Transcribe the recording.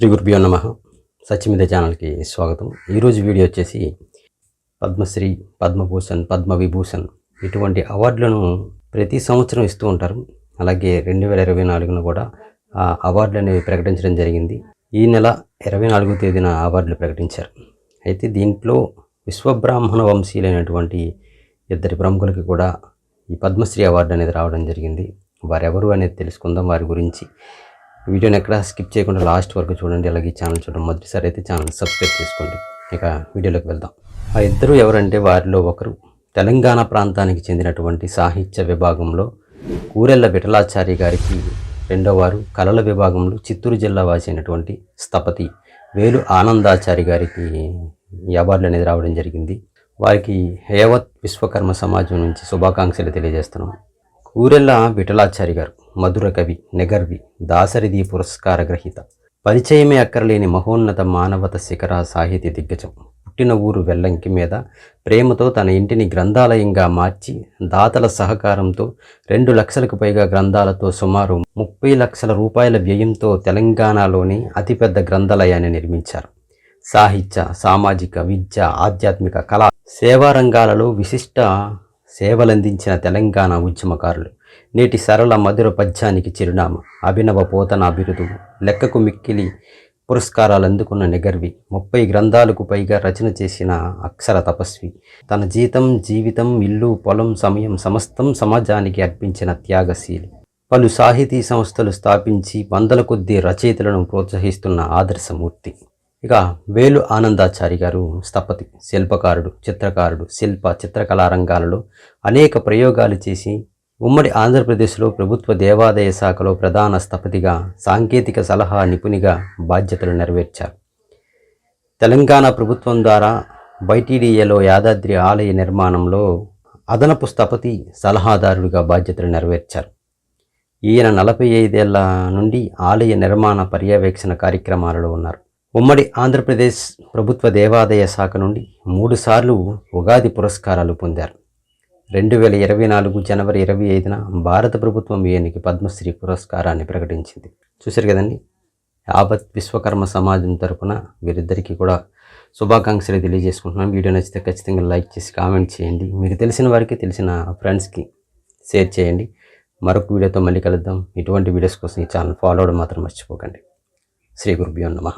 శ్రీ గురుభ్యో నమ. సత్యమిద ఛానల్కి స్వాగతం. ఈరోజు వీడియో వచ్చేసి పద్మశ్రీ పద్మభూషణ్ పద్మవిభూషణ్ ఇటువంటి అవార్డులను ప్రతి సంవత్సరం ఇస్తూ ఉంటారు. అలాగే రెండు వేల ఇరవై నాలుగున కూడా ఆ అవార్డులు అనేవి ప్రకటించడం జరిగింది. ఈ నెల ఇరవై నాలుగో తేదీన అవార్డులు ప్రకటించారు. అయితే దీంట్లో విశ్వబ్రాహ్మణ వంశీయులైనటువంటి ఇద్దరి ప్రముఖులకి కూడా ఈ పద్మశ్రీ అవార్డు అనేది రావడం జరిగింది. వారెవరు అనేది తెలుసుకుందాం. వారి గురించి వీడియోని ఎక్కడ స్కిప్ చేయకుండా లాస్ట్ వరకు చూడండి. అలాగే ఛానల్ చూడండి మొదటిసారి అయితే ఛానల్ సబ్స్క్రైబ్ చేసుకోండి. ఇక వీడియోలోకి వెళ్దాం. ఆ ఇద్దరు ఎవరంటే వారిలో ఒకరు తెలంగాణ ప్రాంతానికి చెందినటువంటి సాహిత్య విభాగంలో కూరెళ్ళ విఠలాచారి గారికి రెండో వారు కళల విభాగంలో చిత్తూరు జిల్లా వాసి అయినటువంటి స్థపతి వేలు ఆనందాచారి గారికి ఈ అవార్డులు అనేది రావడం జరిగింది. వారికి హేవత్ విశ్వకర్మ సమాజం నుంచి శుభాకాంక్షలు తెలియజేస్తున్నాం. ఊరెల్ల విఠలాచారి గారు మధుర కవి నెగర్వి దాసరిది పురస్కార గ్రహీత. పరిచయమే అక్కరలేని మహోన్నత మానవత శిఖర సాహితీ దిగ్గజం. పుట్టిన ఊరు వెల్లంకి మీద ప్రేమతో తన ఇంటిని గ్రంథాలయంగా మార్చి దాతల సహకారంతో రెండు లక్షలకు పైగా గ్రంథాలతో సుమారు ముప్పై లక్షల రూపాయల వ్యయంతో తెలంగాణలోని అతిపెద్ద గ్రంథాలయాన్ని నిర్మించారు. సాహిత్య సామాజిక విద్య ఆధ్యాత్మిక కళ సేవా రంగాలలో విశిష్ట సేవలందించిన తెలంగాణ ఉద్యమకారులు. నేటి సరళ మధుర పద్యానికి చిరునామా. అభినవ పోతన బిరుదు లెక్కకు మిక్కిలి పురస్కారాలు అందుకున్న నిగర్వి. ముప్పై గ్రంథాలకు పైగా రచన చేసిన అక్షర తపస్వి. తన జీతం జీవితం ఇల్లు పొలం సమయం సమస్తం సమాజానికి అర్పించిన త్యాగశీలి. పలు సాహితీ సంస్థలు స్థాపించి వందల కొద్దీ రచయితలను ప్రోత్సహిస్తున్న ఆదర్శమూర్తి. ఇక వేలు ఆనందాచారి గారు స్థపతి శిల్పకారుడు చిత్రకారుడు శిల్ప చిత్రకళా రంగాలలో అనేక ప్రయోగాలు చేసి ఉమ్మడి ఆంధ్రప్రదేశ్లో ప్రభుత్వ దేవాదాయ శాఖలో ప్రధాన స్థపతిగా సాంకేతిక సలహా నిపుణిగా బాధ్యతలు నెరవేర్చారు. తెలంగాణ ప్రభుత్వం ద్వారా బైటీడీఏలో యాదాద్రి ఆలయ నిర్మాణంలో అదనపు స్థపతి సలహాదారుడిగా బాధ్యతలు నెరవేర్చారు. ఈయన నలభై ఐదేళ్ళ నుండి ఆలయ నిర్మాణ పర్యవేక్షణ కార్యక్రమాలలో ఉన్నారు. ఉమ్మడి ఆంధ్రప్రదేశ్ ప్రభుత్వ దేవాదాయ శాఖ నుండి మూడుసార్లు ఉగాది పురస్కారాలు పొందారు. రెండు వేల ఇరవై నాలుగు జనవరి ఇరవై ఐదున భారత ప్రభుత్వం ఈయనకి పద్మశ్రీ పురస్కారాన్ని ప్రకటించింది. చూశారు కదండి? యావత్ విశ్వకర్మ సమాజం తరపున వీరిద్దరికీ కూడా శుభాకాంక్షలు తెలియజేసుకుంటున్నాను వీడియో నచ్చితే ఖచ్చితంగా లైక్ చేసి కామెంట్ చేయండి. మీకు తెలిసిన వారికి తెలిసిన ఫ్రెండ్స్కి షేర్ చేయండి. మరొక వీడియోతో మళ్ళీ కలుద్దాం. ఇటువంటి వీడియోస్ కోసం ఈ ఛానల్ ఫాలో అవడం మాత్రం మర్చిపోకండి. శ్రీ గురుభ్యో నమ.